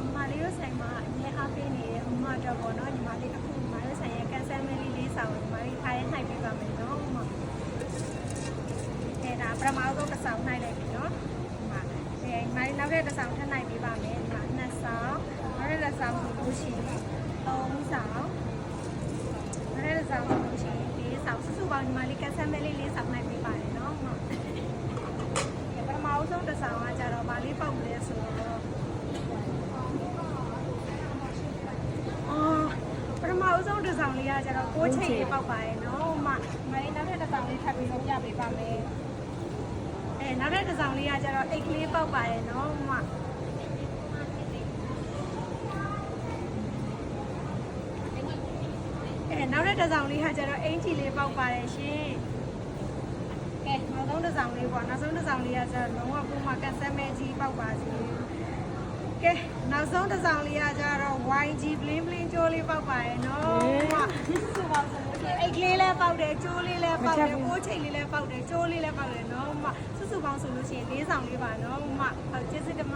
ညီမလေးတို့ဆိုင်မှာအမြဲအားပေးနေတဲ့မမတော့ပေါ့နော်ညီမလေးအခုညီမတို့ဆိုင်ရဲ့ကန်ဆယ်မဲလေးလေးဆောင်ညီမလေးထားရဲနှိုက်ပေးပါမယ်နော်မမအဲဒါပထမဆုံးတစ်ဆောင်နှိုက်လိုက်ပြီနော်ဒီမှာအဲညီမလေးနောက်တဲ့တစ်ဆောင်ထပ်နှိုက်ပေးပါမယ်ဒီမှာနှစ်ဆောင်နောက်တဲ့တစ်ဆောင်ဆိုလို့ရှိရင်သုံးဆောင်နောက်တဲ့တစ်ဆောင်ဆိုလို့ရှိရင်လေးဆောင်စုစုပေါင်းညီမလေးကန်ဆယ်မဲလေးလေးဆောင်နှိုက်ပေးပါတယ်နော်မမပထမဆုံးတစ်ဆောင်ကကြတော့ဗာလေးပေါက်လဲဆိုတော့ အော်ပထမအဆုံးတစ်ဆောင် လေးကကျတော့ကိုးချိန်လေးပောက်ပါရဲ့နော်မမလေးနောက်ထပ်တစ်ဆောင်လေးထပ်ပြီးတော့ပြပေးပါမယ်အဲနောက်ထပ်တစ်ဆောင်လေးကကျတော့အိတ်ကလေးပောက်ပါရဲ့နော်မအဲနောက်ထပ်တစ်ဆောင်လေးကကျတော့အင်ချီလေးပောက်ပါရဲ့ရှင်ကဲနောက်ဆုံးတစ်ဆောင်လေးပေါ့နောက်ဆုံးတစ်ဆောင်လေးကကျတော့လုံးဝပုံမှန်ကန်ဆယ်မဲကြီးပောက်ပါစီကဲနောက်ဆုံးတစ်ဆောင်လေးကကျတော့ YG bling bling ကြိုးလေးပောက်ပါရဲ့နော်မစုပါဆိုလို့ရှိရင်အိတ်က လေးလည်းပောက်တယ်ကြိုးလေးလည်းပောက်တယ်ကိုးချိန်လေးလည်းပောက်တယ်ကြိုးလေးလည်းပောက်တယ်နော်မစုစုပေါင်းဆိုလို့ရှိရင်၄ဆောင်လေးပါနော်မဟုတ်ကျေးဇူးတင်ပါတယ်ရှင်